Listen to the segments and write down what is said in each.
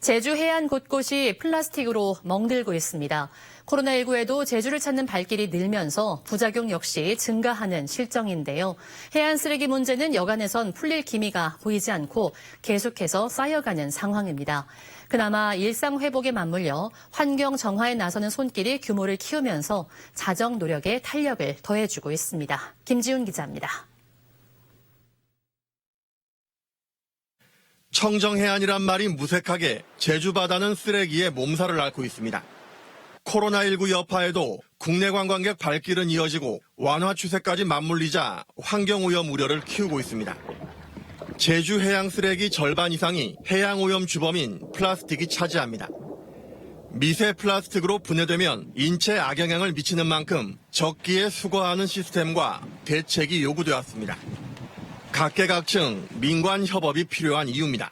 제주 해안 곳곳이 플라스틱으로 멍들고 있습니다. 코로나19에도 제주를 찾는 발길이 늘면서 부작용 역시 증가하는 실정인데요. 해안 쓰레기 문제는 여간에선 풀릴 기미가 보이지 않고 계속해서 쌓여가는 상황입니다. 그나마 일상 회복에 맞물려 환경 정화에 나서는 손길이 규모를 키우면서 자정 노력에 탄력을 더해주고 있습니다. 김지훈 기자입니다. 청정해안이란 말이 무색하게 제주 바다는 쓰레기에 몸살을 앓고 있습니다. 코로나19 여파에도 국내 관광객 발길은 이어지고 완화 추세까지 맞물리자 환경오염 우려를 키우고 있습니다. 제주 해양 쓰레기 절반 이상이 해양오염 주범인 플라스틱이 차지합니다. 미세 플라스틱으로 분해되면 인체 악영향을 미치는 만큼 적기에 수거하는 시스템과 대책이 요구되었습니다. 각계각층 민관 협업이 필요한 이유입니다.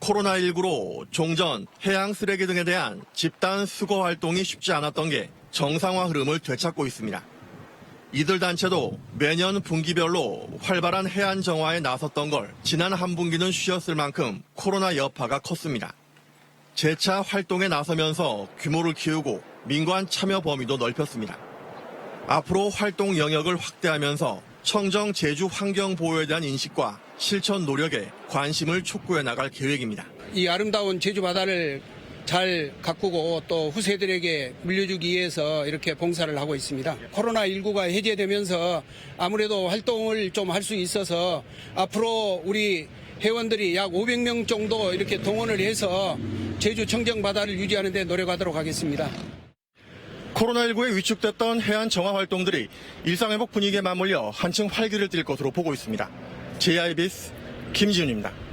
코로나19로 종전, 해양 쓰레기 등에 대한 집단 수거 활동이 쉽지 않았던 게 정상화 흐름을 되찾고 있습니다. 이들 단체도 매년 분기별로 활발한 해안 정화에 나섰던 걸 지난 한 분기는 쉬었을 만큼 코로나 여파가 컸습니다. 재차 활동에 나서면서 규모를 키우고 민관 참여 범위도 넓혔습니다. 앞으로 활동 영역을 확대하면서 청정 제주 환경 보호에 대한 인식과 실천 노력에 관심을 촉구해 나갈 계획입니다. 이 아름다운 제주 바다를 잘 가꾸고 또 후세들에게 물려주기 위해서 이렇게 봉사를 하고 있습니다. 코로나19가 해제되면서 아무래도 활동을 좀 할 수 있어서 앞으로 우리 회원들이 약 500명 정도 이렇게 동원을 해서 제주 청정 바다를 유지하는 데 노력하도록 하겠습니다. 코로나19에 위축됐던 해안 정화 활동들이 일상회복 분위기에 맞물려 한층 활기를 띨 것으로 보고 있습니다. JIBS 김지훈입니다.